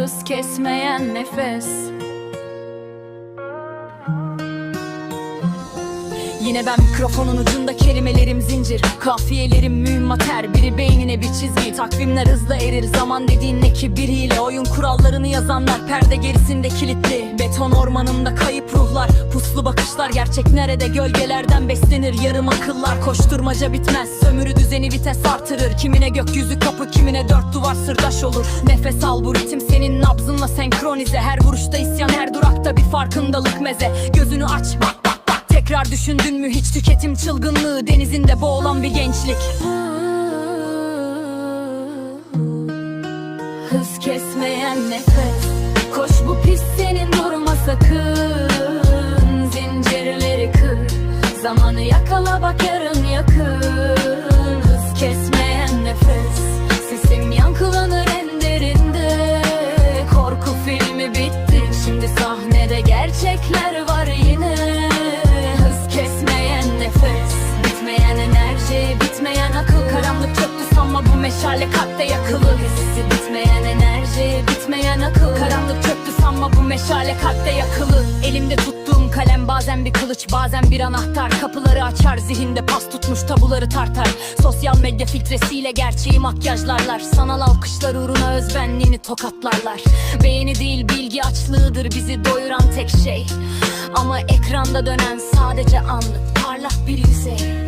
Hız kesmeyen nefes Yine ben mikrofonun ucunda kelimelerim zincir. Kafiyelerim mühimmat her biri beynine bir çizgi. Takvimler hızla erir zaman dediğin ne ki? Biriyle Oyun kurallarını yazanlar perde gerisinde kilitli. Beton ormanında kayıp ruhlar Puslu bakışlar. Gerçek nerede? Gölgelerden beslenir Yarım akıllar. Koşturmaca bitmez Sömürü düzeni vites artırır. Kimine gökyüzü kapı kimine dört duvar sırdaş olur. Nefes al bu ritim senin nabzınla senkronize. Her vuruşta isyan her durakta bir farkındalık meze. Gözünü aç bak düşündün mü hiç tüketim çılgınlığı? Denizinde boğulan bir gençlik. Hız kesmeyen nefes. Koş bu pis senin durma sakın. Zincirleri kır. Zamanı yakala bak yarın yakın. Hız kesmeyen nefes. Sesim yankılanır en derinde. Korku filmi bitti. Şimdi sahnede gerçekler var. yine meşale kalpte yakılı Sesi bitmeyen enerji Bitmeyen akıl. Karanlık çöktü sanma bu meşale kalpte yakılı Elimde tuttuğum kalem bazen bir kılıç Bazen bir anahtar. Kapıları açar zihinde pas tutmuş tabuları tartar. Sosyal medya filtresiyle gerçeği makyajlarlar. Sanal alkışlar uğruna özbenliğini tokatlarlar. Beğeni değil bilgi açlığıdır bizi doyuran tek şey. Ama ekranda dönen sadece anlık parlak bir yüzey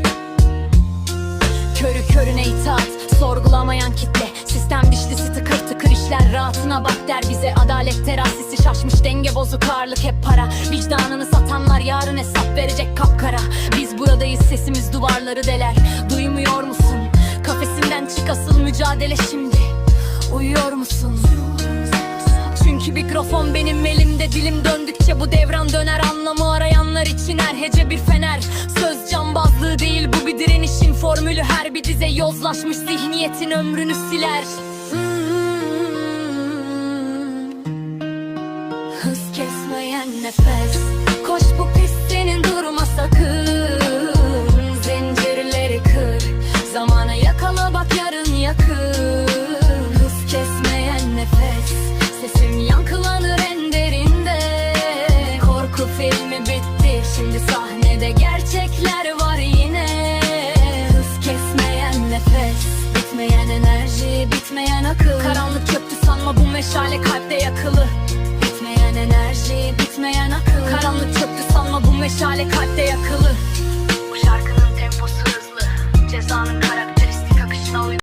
körüne itaat. Sorgulamayan kitle Sistem dişlisi tıkır tıkır işler. Rahatına bak der bize Adalet terazisi şaşmış. Denge bozuk ağırlık hep para. Vicdanını satanlar yarın hesap verecek kapkara. Biz buradayız sesimiz duvarları deler. Duymuyor musun? Kafesinden çık asıl mücadele şimdi. Uyuyor musun? Çünkü mikrofon benim elimde. Dilim döndükçe bu devran döner. Anlamı arayanlar için her hece bir fener yozlaşmış zihniyetin ömrünü siler. Hız kesmeyen nefes. Koş bu pis senin durma sakın. Zincirleri kır. Zamanı yakala bak yarın yakın. Hız kesmeyen nefes. Sesim yankılanır en derinde. Korku filmi bitti. Şimdi sahnede gerçekler meşale kalpte yakılı. Bitmeyen enerji, bitmeyen akıl. Karanlık çöktü sanma bu meşale kalpte yakılı.